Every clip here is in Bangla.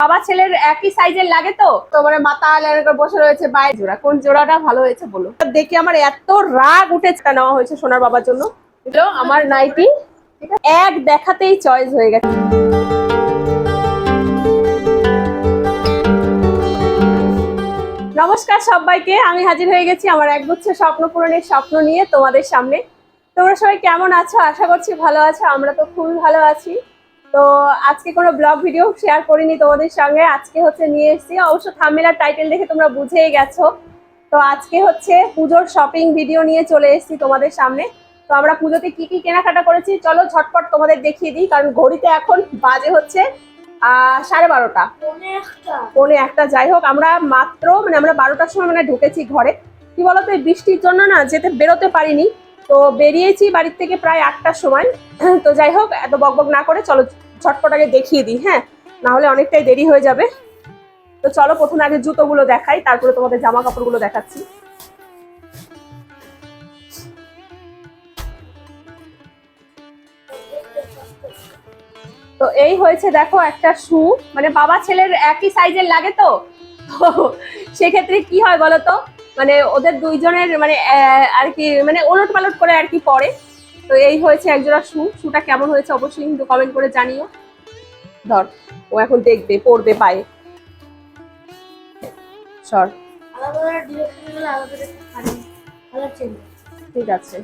বাবা ছেলের একই সাইজের লাগে তো? তো মানে মাথা করে বসে রয়েছে বাইরে জোড়া। কোন জোড়াটা ভালো হয়েছে বলো? দেখি আমার এত রাগ উঠেছে নেওয়া হয়েছে সোনার বাবার জন্য? আমার নাইটি এক দেখাতেই চয়েস হয়ে গেছে। নমস্কার সবাইকে, আমি হাজির হয়ে গেছি আমার এক একগুচ্ছ স্বপ্ন পূরণের স্বপ্ন নিয়ে তোমাদের সামনে। তোমরা সবাই কেমন আছো? আশা করছি ভালো আছো, আমরা তো খুবই ভালো আছি। তো আজকে কোনো ব্লগ ভিডিও শেয়ার করিনি তোমাদের সঙ্গে। আজকে হচ্ছে নিয়ে এসেছি। অবশ্য থামেলার টাইটেল দেখে তোমরা বুঝেই গেছো। তো আজকে হচ্ছে পুজোর শপিং ভিডিও নিয়ে চলে এসেছি তোমাদের সামনে। তো আমরা পুজোতে কি কি কেনাকাটা করেছি? চলো ঝটপট তোমাদের দেখিয়ে দিই কারণ ঘড়িতে এখন বাজে হচ্ছে সাড়ে বারোটা। পৌনে একটা যাই হোক আমরা মাত্র মানে আমরা বারোটার সময় মানে ঢুকেছি ঘরে। কি বলতো এই বৃষ্টির জন্য না যেতে বেরোতে পারিনি। তো বেরিয়েছি বাড়ির থেকে প্রায় আটটার সময়। তো যাই হোক এত বকবক না করে চলো ঝটপট আগে দেখিয়ে দিই হ্যাঁ? না হলে অনেকটাই দেরি হয়ে যাবে। তো চলো প্রথমে আগে জুতোগুলো দেখাই, তারপরে তোমাদের জামা কাপড়গুলো দেখাচ্ছি। তো এই হয়েছে, দেখো, একটা শু। মানে বাবা ছেলের একই সাইজের লাগে তো? সেক্ষেত্রে কি হয় বলো তো? মানে ওদের দুইজনের মানে আর কি মানে ওলট পালট করে আর কি পরে। তো এই হয়েছে একজোড়া শু। শুটা কেমন হয়েছে অবশ্যই কিন্তু কমেন্ট করে জানিও। ধর, ও এখন দেখবে, পড়বে পায়ে। সর। ঠিক আছে।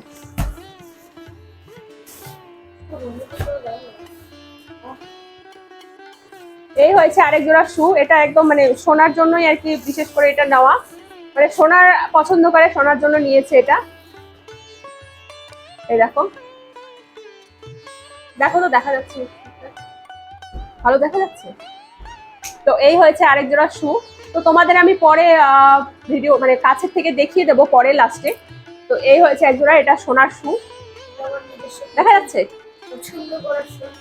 এই হয়েছে আরেক জোড়া শু। এটা একদম মানে সোনার জন্যই আর কি বিশেষ করে এটা নেওয়া। মানে সোনার পছন্দ করে, সোনার জন্য নিয়েছে এটা। এই দেখো। তো, দেখা যাচ্ছে। ভালো দেখা যাচ্ছে? তো এই হয়েছে আরেক জোড়া শু তো তোমাদের আমি পরে ভিডিও মানে কাছের থেকে দেখিয়ে দেবো পরে লাস্টে তো এই হয়েছে এক জোড়া, এটা সোনার শু দেখা যাচ্ছে।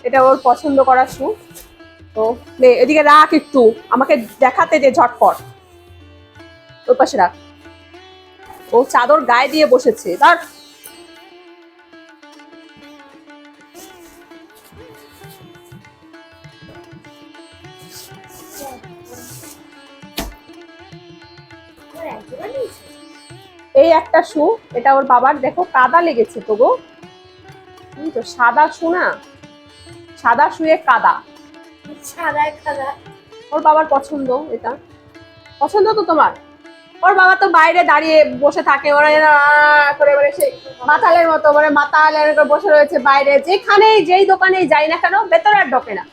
এটা ওর পছন্দ করা শু তো এদিকে রাখ একটু। আমাকে দেখাতে দে ঝটপট। ওর পাশে রাখ। ও চাদর গায়ে দিয়ে বসেছে। ধর। একটা শু এটা ওর বাবার দেখো কাদা লেগেছে তো গো। তো সাদা শু না? সাদা শুয়ে কাদা। খাদা ওর বাবার পছন্দ এটা। পছন্দ তো তোমার? ওর বাবা তো বাইরে দাঁড়িয়ে বসে থাকে ওরা করে মানে সেই মাতালের মতো মানে মাতাল করে বসে রয়েছে বাইরে। যেখানে যেই দোকানে যাই না কেন ভেতরে আর ঢোকে না।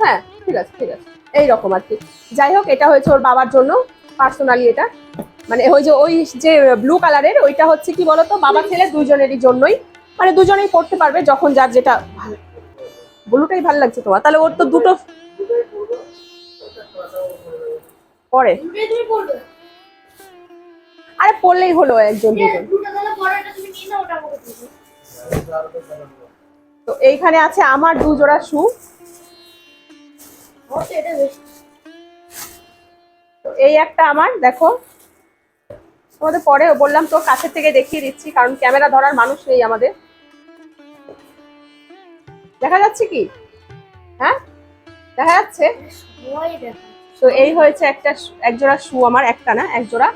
হ্যাঁ ঠিক আছে ঠিক আছে। এই রকম আর কি। যাই হোক এটা হয়েছে ওর বাবার জন্য পার্সোনালি এটা। মানে ওই যে ওই যে ব্লু কালারের ওইটা হচ্ছে কি বলতো, বাবা ছেলে দুজনেরই জন্যই। মানে দুজনেই পড়তে পারবে যখন যার যেটা ব্লুটাই ভালো লাগছে তোমার। তাহলে ওর তো দুটো পরে। আরে পড়লেই হলো একজন দুজন। তো এইখানে আছে আমার দু জোড়া শু। এই একটা আমার, দেখো। তোমাদের পরে বললাম তো কাছের থেকে দেখিয়ে দিচ্ছি, কারণ ক্যামেরা ধরার মানুষ নেই আমাদের। দেখা যাচ্ছে কি? হ্যাঁ? দেখা যাচ্ছে? তো এই হয়েছে একটা শু- এক জোড়া শু আমার, একটা না, এক জোড়া।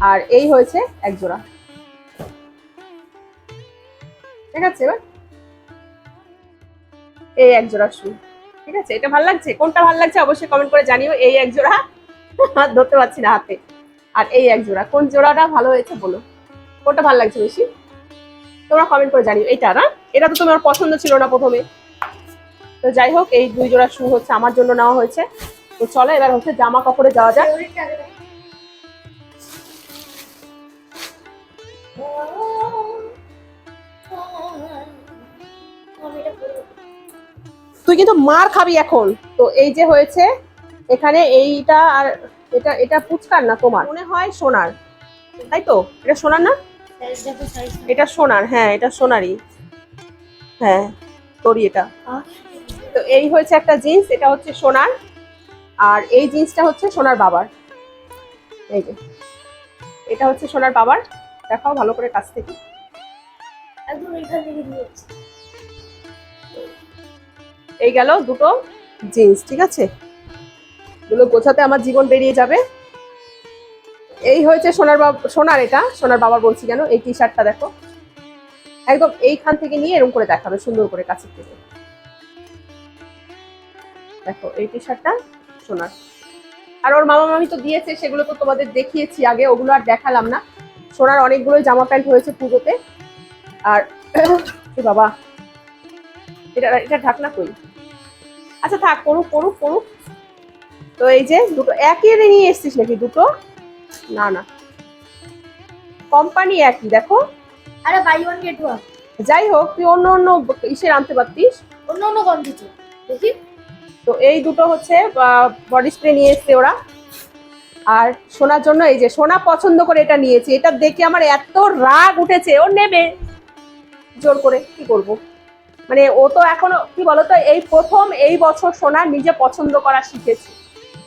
আর এই হয়েছে এক জোড়া। ঠিক আছে এবার? এই এক জোড়া শু। ঠিক আছে? এটা ভালো লাগছে? কোনটা ভালো লাগছে অবশ্যই কমেন্ট করে জানিও, এই এক জোড়া। ধরতে পারছি না হাতে। আর এই এক জোড়া। কোন জোড়াটা ভালো হয়েছে বলো? কোনটা ভালো লাগছে বেশি? তোমরা কমেন্ট করে জানিও। এইটা না? এটা তো তোমার পছন্দ ছিল না প্রথমে। তো যাই হোক, এই দুই জোড়া শু হচ্ছে আমার জন্য নেওয়া হয়েছে। তো চলো, এবার হচ্ছে জামা কাপড়ে যাওয়া যাক। তুই কিন্তু মার খাবি এখন। তো এই যে হয়েছে, এখানে এইটা আর এটা এটা পুচকার না তোমার? মনে হয় সোনার। তাই তো? এটা সোনার না। এটা সোনার হ্যাঁ এটা সোনারই। হ্যাঁ তোরই এটা। তো এই হয়েছে একটা জিন্স এটা হচ্ছে সোনার। আর এই জিন্সটা হচ্ছে সোনার বাবার। এই যে। এটা হচ্ছে সোনার বাবার। দেখাও ভালো করে কাছ থেকে। একদম এখান থেকে নিয়েছি এই গেল দুটো জিন্স ঠিক আছে? এগুলো গোছাতে আমার জীবন বেরিয়ে যাবে। এই হয়েছে সোনার বাবা, সোনার এটা, সোনার বাবার বলছি কেন, এই টি শার্টটা দেখো। একদম এইখান থেকে নিয়ে এরকম করে দেখাবে, সুন্দর করে কাছের থেকে। দেখো, এই টি শার্টটা সোনার। আর ওর মামা মামি তো দিয়েছে, সেগুলো তো তোমাদের দেখিয়েছি আগে, ওগুলো আর দেখালাম না। সোনার অনেকগুলোই জামা প্যান্ট হয়েছে পুজোতে। আর বাবা, এটা এটা ঢাকনা কই? আচ্ছা থাক করুক করুক করুক তো এই যে দুটো একই নিয়ে এসছিস নাকি দুটো? না না। কোম্পানি একই দেখো। আরে বাই ওয়ান গেট ওয়ান যাই হোক তুই অন্য অন্য ইসের আনতে পারতিস। অন্য অন্য কম কিছু দেখি। তো এই দুটো হচ্ছে বডি স্প্রে নিয়ে এসছে ওরা। আর সোনার জন্য এই যে সোনা পছন্দ করে এটা নিয়েছে। এটা দেখে আমার এত রাগ উঠেছে। ও নেবে। জোর করে কি করব? মানে ও তো এখনও কি বলতো এই প্রথম এই বছর সোনা নিজে পছন্দ করা শিখেছে।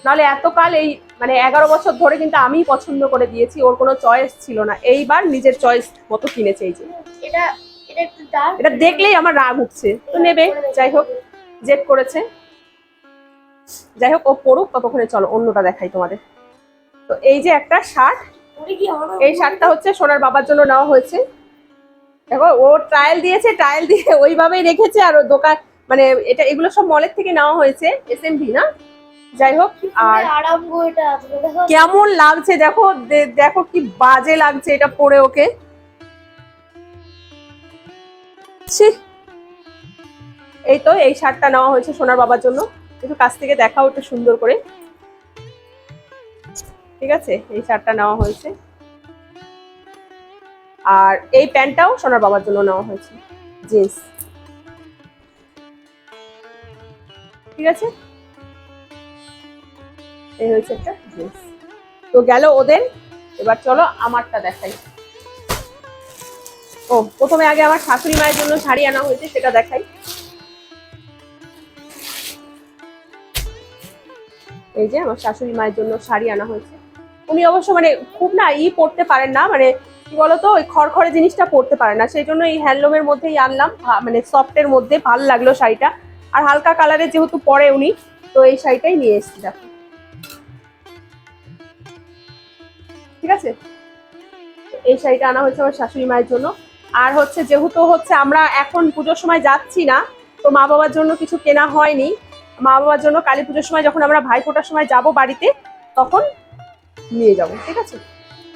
নাহলে এতকাল এই মানে এগারো বছর ধরে কিন্তু আমিই পছন্দ করে দিয়েছি ওর কোনো চয়েস ছিল না। এইবার নিজের চয়েস মতো কিনেছে এই যে। এটা দেখলেই আমার রাগ উঠছে। তো নেবে যাই হোক জেদ করেছে। যাই হোক ও পড়ুক ততক্ষণে চলো অন্যটা দেখাই তোমাদের। তো এই যে একটা শার্ট এই শার্টটা হচ্ছে সোনার বাবার জন্য নেওয়া হয়েছে। দেখো ও ট্রায়াল দিয়েছে ট্রায়াল দিয়ে ওইভাবেই রেখেছে আর ও দোকান মানে এটা এগুলো সব মলের থেকে নেওয়া হয়েছে এস না? যাই হোক আর কেমন লাগছে দেখো দেখো কি বাজে লাগছে এটা পরে ওকে। এই তো এই শার্টটা নেওয়া হয়েছে সোনার বাবার জন্য। একটু কাছ থেকে দেখাও একটু সুন্দর করে। ঠিক আছে এই শার্টটা নেওয়া হয়েছে। আর এই প্যান্টটাও সোনার বাবার জন্য নেওয়া হয়েছে জিন্স। ঠিক আছে? এই হয়েছে একটা জিন্স তো গেল ওদের, এবার চলো আমারটা দেখাই। ও, প্রথমে আগে আমার শাশুড়ি মায়ের জন্য শাড়ি আনা হয়েছে, সেটা দেখাই। এই যে আমার শাশুড়ি মায়ের জন্য শাড়ি আনা হয়েছে। উনি অবশ্য মানে খুব না ই পড়তে পারেন না মানে কি বলতো, ওই খড়খড়ে জিনিসটা পড়তে পারে না। সেই জন্য এই হ্যান্ডলুমের মধ্যেই আনলাম মানে সফটের মধ্যে ভালো লাগল শাড়িটা। আর হালকা কালারের যেহেতু পরে উনি, তো এই শাড়িটাই নিয়ে এসেছি, দেখো। ঠিক আছে? এই শাড়িটা আনা হয়েছে আমার শাশুড়ি মায়ের জন্য। আর হচ্ছে, যেহেতু হচ্ছে আমরা এখন পুজোর সময় যাচ্ছি না, তো মা বাবার জন্য কিছু কেনা হয়নি। মা বাবার জন্য কালী পুজোর সময় যখন আমরা ভাই ফোটার সময় যাব বাড়িতে, তখন নিয়ে যাব, ঠিক আছে?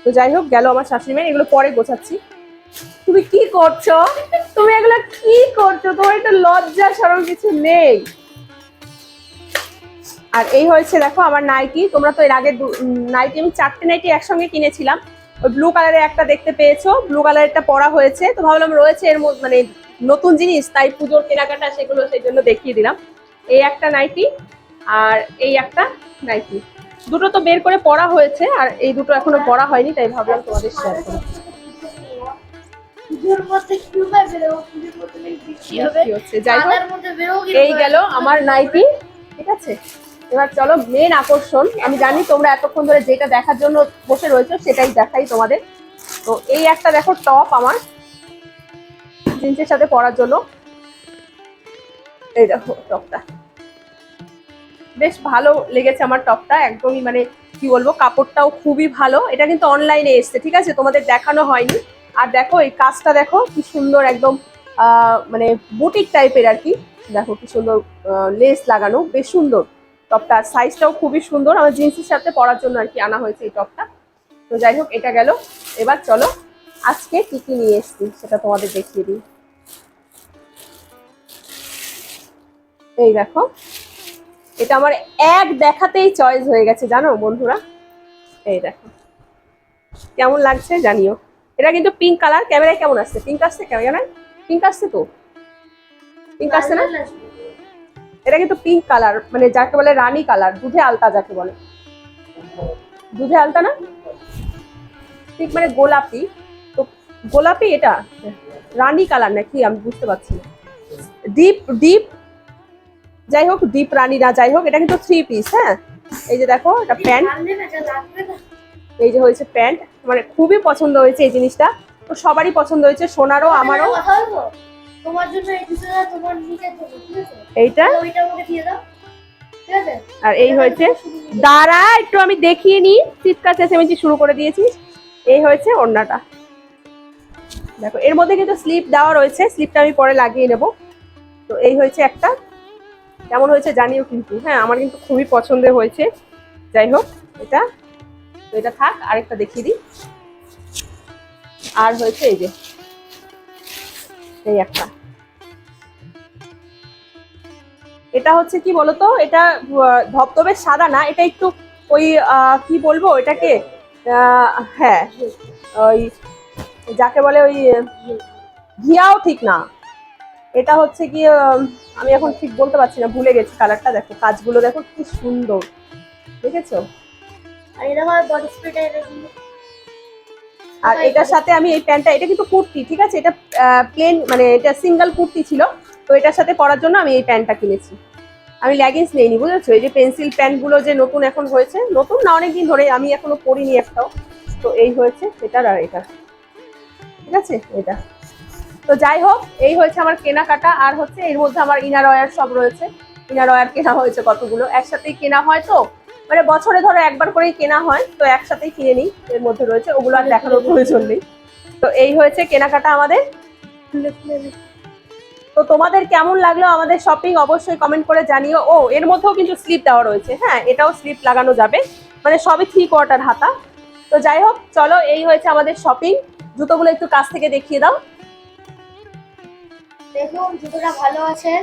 তো যাই হোক, গেল আমার শাশুড়ি মায়ের এগুলো পরে গোছাচ্ছি। তুমি কি করছ? তুমি এগুলো কি করছ? তোমার একটা লজ্জা সরম কিছু নেই। আর এই হয়েছে দেখো আমার নাইটি তোমরা তো এর আগে নাইটি আমি চারটে নাইটি একসঙ্গে কিনেছিলাম। ওই ব্লু কালারের একটা দেখতে পেয়েছ। ব্লু কালারেরটা পরা হয়েছে। তো ভাবলাম রয়েছে এর মধ্যে মানে নতুন জিনিস তাই পুজোর কেনাকাটা সেগুলো সেই জন্য দেখিয়ে দিলাম। এই একটা নাইটি আর এই একটা নাইটি দুটো তো বের করে পরা হয়েছে আর এই দুটো এখনও পরা হয়নি তাই ভাবলাম তোমাদের শেয়ার করি। এই গেল আমার নাইটি ঠিক আছে? এবার চলো মেন আকর্ষণ। আমি জানি তোমরা এতক্ষণ ধরে যেটা দেখার জন্য বসে রয়েছো, সেটাই দেখাই তোমাদের। তো এই একটা দেখো টপ আমার, জিন্সের সাথে পরার জন্য। এই দেখো টপটা। বেশ ভালো লেগেছে আমার টপটা, একদমই মানে কি বলব, কাপড়টাও খুবই ভালো। এটা কিন্তু অনলাইনে এসছে, ঠিক আছে? তোমাদের দেখানো হয়নি। আর দেখো এই কাজটা দেখো, কি সুন্দর একদম মানে বুটিক টাইপের আর কি। দেখো কি সুন্দর লেস লাগানো, বেশ সুন্দর। টপটা। সাইজটাও খুবই সুন্দর। আমার জিন্সের সাথে পরার জন্য আর কি আনা হয়েছে এই টপটা। তো যাই হোক, এটা গেল। এবার চলো, আজকে কি কি নিয়ে এসছি সেটা তোমাদের দেখিয়ে দিই। এই দেখো, এটা আমার এক দেখাতেই চয়েস হয়ে গেছে, জানো বন্ধুরা? এই দেখো, কেমন লাগছে জানিও। এটা কিন্তু পিঙ্ক কালার ক্যামেরায় কেমন আসছে? পিঙ্ক আসছে? ক্যামেরায় পিঙ্ক আসছে তো? পিঙ্ক আসছে না? এটা কিন্তু পিঙ্ক কালার মানে যাকে বলে রানী কালার দুধে আলতা যাকে বলে। দুধে আলতা না? ঠিক মানে গোলাপি। তো গোলাপি এটা? রানী কালার নাকি আমি বুঝতে পারছি না। ডিপ ডিপ যাই হোক ডিপ রানী না, যাই হোক, এটা কিন্তু থ্রি পিস হ্যাঁ? এই যে দেখো, এটা প্যান্ট এই যে হয়েছে প্যান্ট মানে খুবই পছন্দ হয়েছে এই জিনিসটা। তো সবারই পছন্দ হয়েছে, সোনারও, আমারও। তোমার জন্য এই জুতোটা তোমার ঠিক আছে? এইটা? ওইটা আমাকে দিয়ে দাও ঠিক আছে? আর এই হয়েছে দাঁড়া একটু আমি দেখিয়ে নিই চিৎকার চেঁচামেচি শুরু করে দিয়েছি। এই হয়েছে ওড়নাটা। দেখো এর মধ্যে কিন্তু স্লিপ দেওয়া রয়েছে স্লিপটা আমি পরে লাগিয়ে নেব। তো এই হয়েছে একটা। কেমন হয়েছে জানিও কিন্তু। হ্যাঁ আমার কিন্তু খুবই পছন্দের হয়েছে। যাই হোক এটা। তো এটা থাক আরেকটা দেখিয়ে দিই। আর হয়েছে এই যে। এই একটা। এটা হচ্ছে কি বলতো? এটা ধবধবে সাদা না, এটা একটু ওই কি বলব এটাকে হ্যাঁ ওই যাকে বলে ওই, ঘিয়াও ঠিক না। এটা হচ্ছে কি আমি এখন ঠিক বলতে পারছি না, ভুলে গেছি কালারটা, দেখো, কাজগুলো দেখো কি সুন্দর। দেখেছ? এটা আমার বডি স্প্রেটা আর এটার সাথে আমি এই প্যান্টটা এটা কিন্তু কুর্তি ঠিক আছে? এটা প্লেন মানে এটা সিঙ্গেল কুর্তি ছিল। তো এটার সাথে পরার জন্য আমি এই প্যান্টটা কিনেছি। আমি লেগিংস নেইনি বুঝেছ? এই যে পেন্সিল প্যান্টগুলো যে নতুন এখন হয়েছে নতুন না অনেকদিন ধরে আমি এখনও পরিনি একটাও। তো এই হয়েছে এটার আর এটা। ঠিক আছে? এটা। তো যাই হোক এই হয়েছে আমার কেনাকাটা। আর হচ্ছে এর মধ্যে আমার ইনার ওয়্যার সব রয়েছে। ইনার ওয়্যার কেনা হয়েছে কতগুলো? একসাথেই কেনা হয় তো? মানে বছরে ধরো একবার করেই কেনা হয়, তো একসাথেই কিনে নিই, এর মধ্যে রয়েছে, ওগুলো আর দেখানোর প্রয়োজন নেই। তো এই হয়েছে কেনাকাটা আমাদের। তো তোমাদের কেমন লাগল আমাদের শপিং অবশ্যই কমেন্ট করে জানিও। ও, এর মধ্যেও কিন্তু স্লিপ দেওয়া রয়েছে হ্যাঁ এটাও স্লিপ লাগানো যাবে। মানে সবই থ্রি কোয়ার্টার হাতা। তো যাই হোক, চলো, এই হয়েছে আমাদের শপিং জুতোগুলো একটু কাছ থেকে দেখিয়ে দাও। দেখুন, জুতোটা ভালো আছে।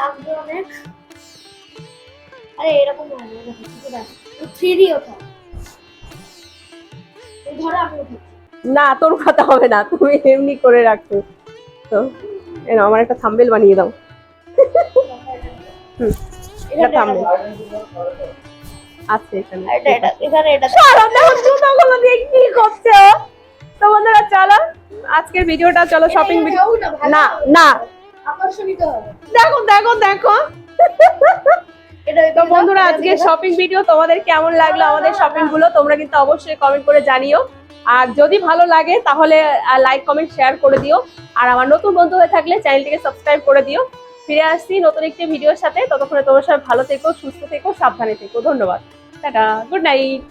লাগবে অনেক। আরে এরকম লাগবে দেখো জুতোটা থ্রি ডি ওঠা ধরো আমি না তোর কথা হবে না তুমি এমনি করে রাখছো তো নাও, আমার একটা থাম্বেল বানিয়ে দাও। হুম এটা থাম্বেল আছে এখানে। এটা এটা এখানে এটা। চলো দেখো জুতোগুলো দিয়ে কি করছ? তো বন্ধুরা চলো আজকের ভিডিওটা চলো শপিং ভিডিও না না আকর্ষণিত হবে। দেখো দেখো দেখো। তো বন্ধুরা আজকে শপিং ভিডিও তোমাদের কেমন লাগল? আমাদের শপিংগুলো তোমরা কিন্তু অবশ্যই কমেন্ট করে জানিও। আর যদি ভালো লাগে তাহলে লাইক কমেন্ট শেয়ার করে দিও। আর আমার নতুন বন্ধু হয়ে থাকলে চ্যানেলটিকে সাবস্ক্রাইব করে দিও। ফিরে আসছি নতুন একটি ভিডিওর সাথে। ততক্ষণে তোমার সবাই ভালো থেকো সুস্থ থেকো সাবধানে থেকো। ধন্যবাদ। Tata good night